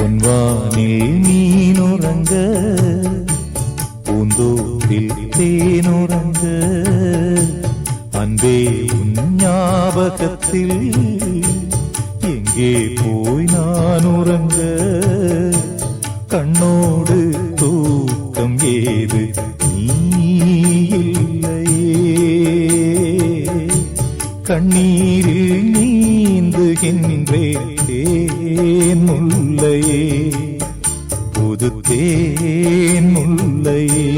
பொன்வானில் மீனுறங்க பூந்தோட்டில் தேனுறங்க. அன்பே உன் ஞாபகத்தில் எங்கே போய் நான் உறங்க கண்ணோடு தூக்கம் ஏது? நீ இல்லையே கண்ணீரில் நீந்துகின்றேன். தேன் முல்லையே புது தேன் முல்லையே.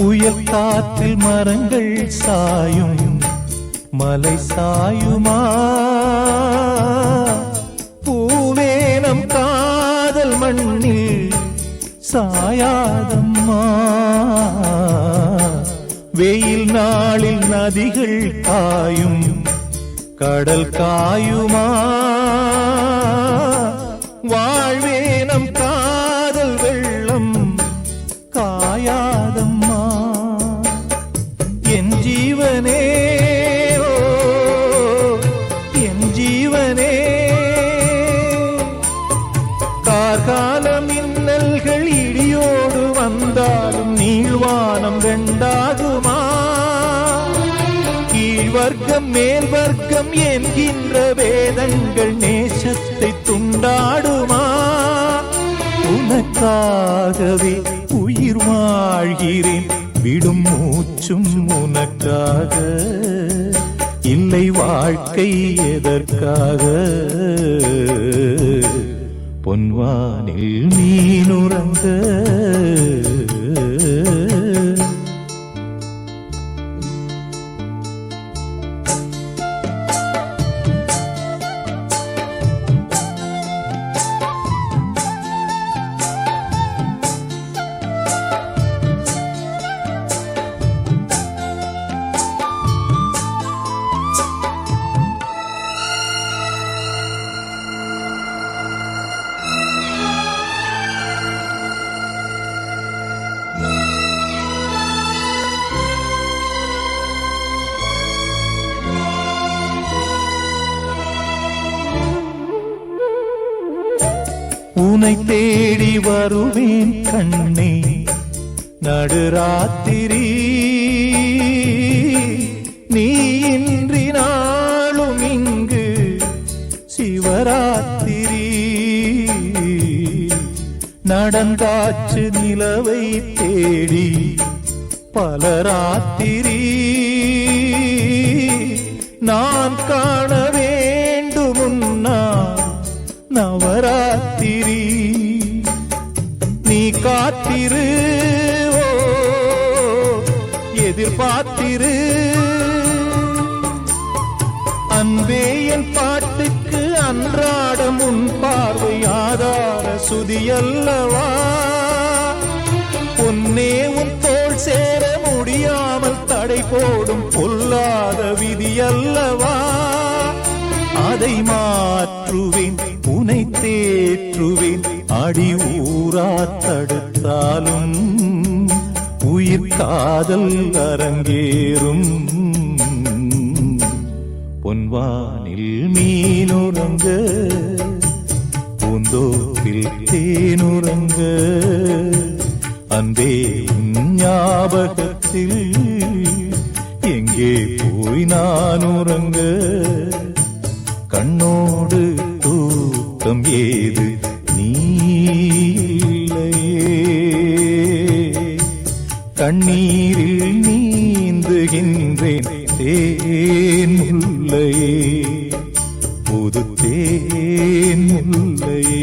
புயல் காற்றில் மரங்கள் சாயும் மலை சாயுமா? பூவேனம் காதல் மண்ணில் சாயாதம்மா? வெயில் நாளில் நதிகள் காயும் கடல் காயுமா? வாழ்வேனம் கா கார்கால மின்னல்கள் இடியோடு வந்தாலும் நீழ்வானம் ரெண்டாகுமா? கீழ்வர்க்கம் மேல்வர்க்கம் என்கின்ற வேதங்கள் நேசத்தை துண்டாடுமா? உனக்காகவே உயிர் வாழ்கிறேன் விடும் மூச்சும் உனக்காக. இல்லை வாழ்க்கை எதற்காக? பொன்வானில் மீனுறங்க உனை தேடி வருவேன் கண்ணே. நடுராத்திரி நீ இன்றி நாளும் இங்கு சிவராத்திரி. நடந்தாச்சு நிலவை தேடி பல ராத்திரி. நான் காணவே நவராத்திரி நீ காத்திரு ஓ, எதிர்பார்த்திரு. அன்பே என் பாட்டுக்கு அன்றாடம் உன் பார்வை ஆதார சுதியல்லவா? பொன்னே உன் தோல் சேர முடியாமல் தடை போடும் பொல்லாத விதியல்லவா? அதை மாற்றுவேன். அடி ஊரா தடுத்தாலும் உயிர் காதல் அரங்கேறும். பொன்வானில் மீனுறங்க பூந்தோப்பில் தேனுறங்க. அன்பே ஞாபகத்தில் எங்கே போய் நான் உறங்க கண்ணோடு தூக்கம் ஏது? கண்ணீரில் நீந்துகின்றேன். தேன் முல்லையே புது தேன் முல்லையே.